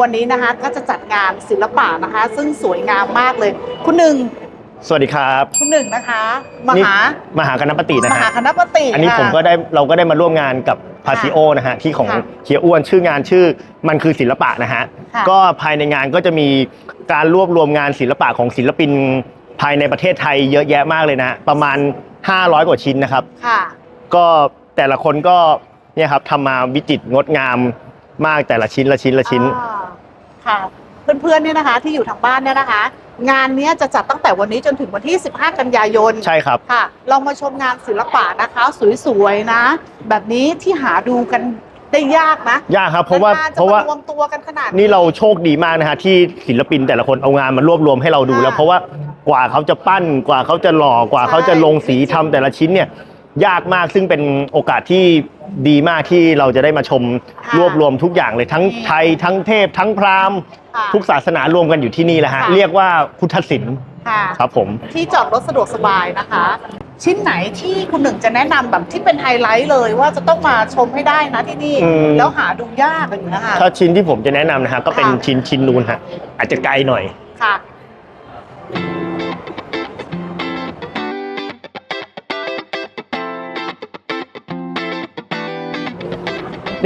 วันนี้นะคะก็จะจัดงานศิลปะนะคะ ซึ่งสวยงามมากเลย คุณหนึ่งสวัสดีครับคุณหนึ่งนะคะ มนี่หา มหาคณะปฏินะมหาฮะคณะปฏิอันนี้ค่ะ ผมก็ได้เราก็ได้มาร่วมงานกับพาซิโอนะฮะที่ของค่ะเฮียอ้วนชื่องานชื่อมันคือศิลปะนะฮะค่ะ ก็ภายในงานก็จะมีการรวบรวมงานศิลปะของศิลปิน ภายในประเทศไทยเยอะแยะมากเลยนะฮะประมาณ 500 กว่าชิ้นนะครับ ค่ะ ก็แต่ละคนก็เนี่ยครับทำมาวิจิตรงดงามมากแต่ละชิ้นละชิ้นละชิ้น อ่า ค่ะ เพื่อนๆเนี่ยนะคะที่อยู่ทางบ้านเนี่ยนะคะ งานเนี้ยจะจัดตั้งแต่วันนี้จนถึงวันที่ 15 กันยายนใช่ครับ ค่ะเรามาชมงานศิลปะนะคะ สวยๆนะ แบบนี้ที่หาดูกันได้ยากนะยากครับเพราะว่านนๆจเพราะว่ามรวมตัวกันขนาด นี่เราโชคดีมากนะฮะที่ศิลปินแต่ละคนเอางานมารวบรวมให้เราดูค่ะแล้วเพราะว่ากว่าเขาจะปั้นกว่าเขาจะหล่อกว่าใช่เขาจะลงสีทำแต่ละชิ้นเนี่ย ยากมากซึ่งเป็นโอกาสที่ดีมากที่เราจะได้มาชมค่ะรวบรวมทุกอย่างเลยทั้งนี่ไทยทั้งเทพ ทั้งพราหมณ์ค่ะ ทุกศาสนารวมกันอยู่ที่นี่แหละฮะค่ะ เรียกว่าพุทธศิลป์ค่ะ ครับผม ที่จอดรถสะดวกสบายนะคะ ชิ้นไหนที่คุณหนึ่งจะแนะนำแบบที่เป็นไฮไลท์เลยว่าจะต้องมาชมให้ได้นะที่นี่ อืม แล้วหาดูยากอยู่นะคะถ้าชิ้นที่ผมจะแนะนำนะฮะก็เป็นค่ะ ชิ้นชิ้นนูนฮะอาจจะไกลหน่อย ค่ะ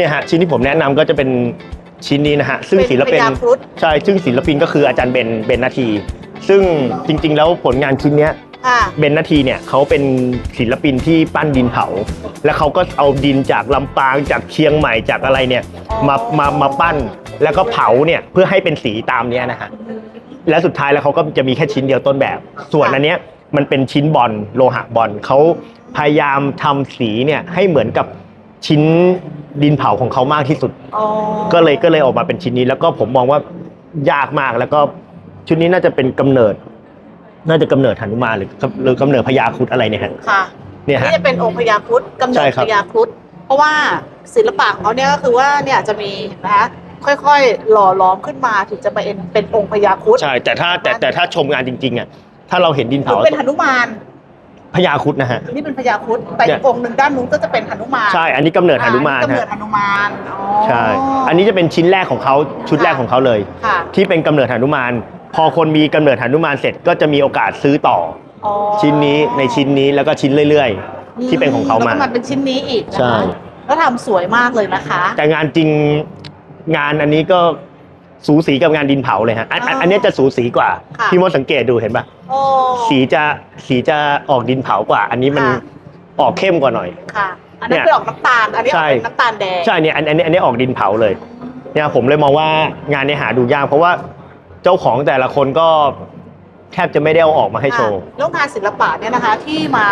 เนี่ยฮะชิ้นที่ผมแนะนำก็จะเป็นชิ้นนี้นะฮะซึ่งเป็นศิลปิน พญาครุฑใช่ซึ่งศิลปินก็คืออาจารย์เบน เบนนาที ซึ่งจริง ๆ แล้วผลงานชิ้นเนี้ยค่ะเบนนาทีเนี่ยเขาเป็นศิลปินที่ปั้นดินเผา แล้วเขาก็เอาดินจากลำปางจากเชียงใหม่จากอะไรเนี่ยอ๋อมามามาปั้นแล้วก็เผาเนี่ยเพื่อให้เป็นสีตามเนี้ยนะฮะและสุดท้ายแล้วเขาก็จะมีแค่ชิ้นเดียวต้นแบบ ส่วนอันเนี้ยมันเป็นชิ้นบอลโลหะบอลเขาพยายามทำสีเนี่ยให้เหมือนกับชิ้น ดินเผาของเขามากที่สุด อ๋อก็เลยก็เลยออกมาเป็นชิ้นนี้ แล้วก็ผมมองว่ายากมากแล้วก็ชุดนี้น่าจะเป็นกำเนิด น่าจะกำเนิดหนุมานหรือหรือกำเนิดพญาครุดอะไรเนี่ยฮะค่ะเนี่ยฮะนี่จะเป็นองค์พญาครุฑกำเนิใช่ดครับ พญาครุฑเพราะว่าศิลปะของเขาเนี่ยก็คือว่าเนี่ยจะมีเห็นะคะค่อยๆ หล่อล้อมขึ้นมาถึงจะเป็นเป็นองค์พญาครุฑใช่แต่ถ้าแต่แต่ถ้าชมงานจริงๆอะถ้าเราเห็นดินหรือเผาเป็นหนุมานพ ญาครุดนะฮะ นี่เป็นพญาครุฑแต่เนี่อียกองค์หนึ่งด้านนู้นก็จะเป็นหนุมานใช่ อันนี้กำเนิดหนุมานอ่กำเนิดฮะหนุมานอ๋อ ใช่ อันนี้จะเป็นชิ้นแรกของเขาชุดแรกของเขาเลย ค่ะ ที่เป็นกำเนิดหนุมาน พอคนมีกำเนิดหนุมานเสร็จก็จะมีโอกาสซื้อต่ออ๋อชิ้นนี้ในชิ้นนี้แล้วก็ชิ้นเรื่อย ๆ ที่เป็นของเขาแล้วมาก็มันเป็นชิ้นนี้อีกนะใช่คะแล้วทำสวยมากเลยนะคะ แต่งานจริงงานอันนี้ก็ สูสีกับงานดินเผาเลยฮะอันอันอ๋ออัอันเนี้ยจะสูสีกว่าค่ะ พี่มดสังเกตดูเห็นปะโอ้ สีจะสีจะออกดินเผากว่า อันนี้มันค่ะ ออกเข้มกว่าหน่อย ค่ะ อันนั้นเนี่ยเป็นออกน้ำตาล อันนี้อใช่ อกเป็นน้ำตาลแดง ใช่เนี่ยอันอันนี้อันนี้ออกดินเผาเลยเนี่ยผมเลยมองว่างานเนี้หาดูยากเพราะว่าเจ้าของแต่ละคนก็แทบจะไม่ได้เอาออกมาให้โชว์ค่ะแล้วงานศิลปะเนี่ยนะคะที่มา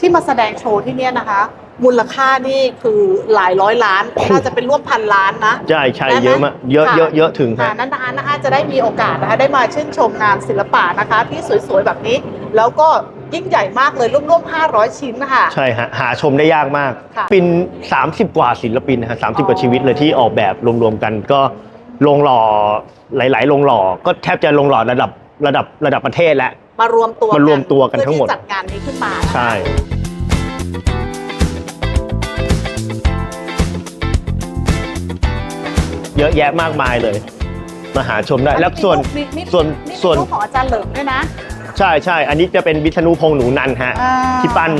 ที่มาแสดงโชว์ที่เนี่ยนะคะ มูลค่านี่คือหลายร้อยล้านโอ้โหน่าจะเป็นร่วมพันล้านนะ ใช่ใช่ได้ไหมเยอะมากเยอะค่ะเยอะเยอะถึงค่ะฮะนานๆนะคะจะได้มีโอกาสนะคะได้มาชื่นชมงานศิลปะนะคะ ที่สวยๆแบบนี้ แล้วก็ยิ่งใหญ่มากเลยร่วมๆ500 ชิ้นนะคะใช่ฮะหาชมได้ยากมากค่ะปิน30 กว่าศิลปินนะฮะสามสิบกว่าอ๋อชีวิตเลยที่ออกแบบรวมๆกันก็ลงหล่อหลาย ๆ ลงหล่อก็แทบจะลงหล่อระดับระดับระดับประเทศแล้วมารวมตัวมารวมตัวกันทั้งหมดเพื่อที่จัดงานนี้ขึ้นมานะคะใช่ เยอะแยะมากมายเลย มาหาชมได้ แล้วส่วนมีมีส่วนมีส่วนรูปของอาจารย์เหลิมด้วยนะ ใช่ใช่ อันนี้จะเป็นวิษณุพงษ์หนูนันท์ฮะ อ่า ที่ปั้น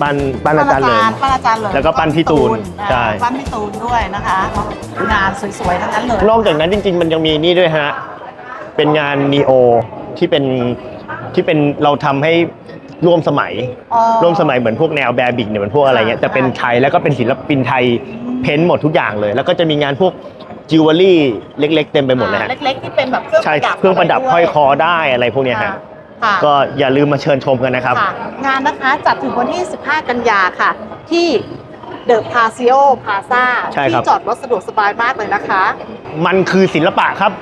ปั้นปั้นอาจารย์เหลิม ปั้นอาจารย์เหลิมแล้วก็ปั้นพี่ตูนอ่าใช่ปั้นพี่ตูนด้วยนะคะงานสวยๆทั้งนั้นเลยนอกจากนั้นจริง ๆ มันยังมีนี่ด้วยฮะ เป็นงานนีโอที่เป็นที่เป็นเราทำให้ร่วมสมัย อ๋อ ร่วมสมัยเหมือนพวกแนวแบบิกเนี่ยเหมือนพวกอะไรเงี้ยค่ะแต่เป็นไทยแล้วก็เป็นศิลปินไทยเพ้นท์หมดทุกอย่างเลย แล้วก็จะมีงานพวก จิวเวลรี่เล็ก ๆ เต็มไปหมดเลยฮะ อ่าเล็กๆที่เป็นแบบเครื่องใช่ประดับเครื่องประดับะไห้อยคอได้อะไรพวกเนี้ยฮะ ค่ะก็อย่าลืมมาเชิญชมกันนะครับ ค่ะงานนะคะจัดถึงวันที่ 15 กันยาค่ะ ที่เดอะพาซิโอพาซาใช่ครับ ที่จอดรถสะดวกสบายมากเลยนะคะ มันคือศิลปะครับ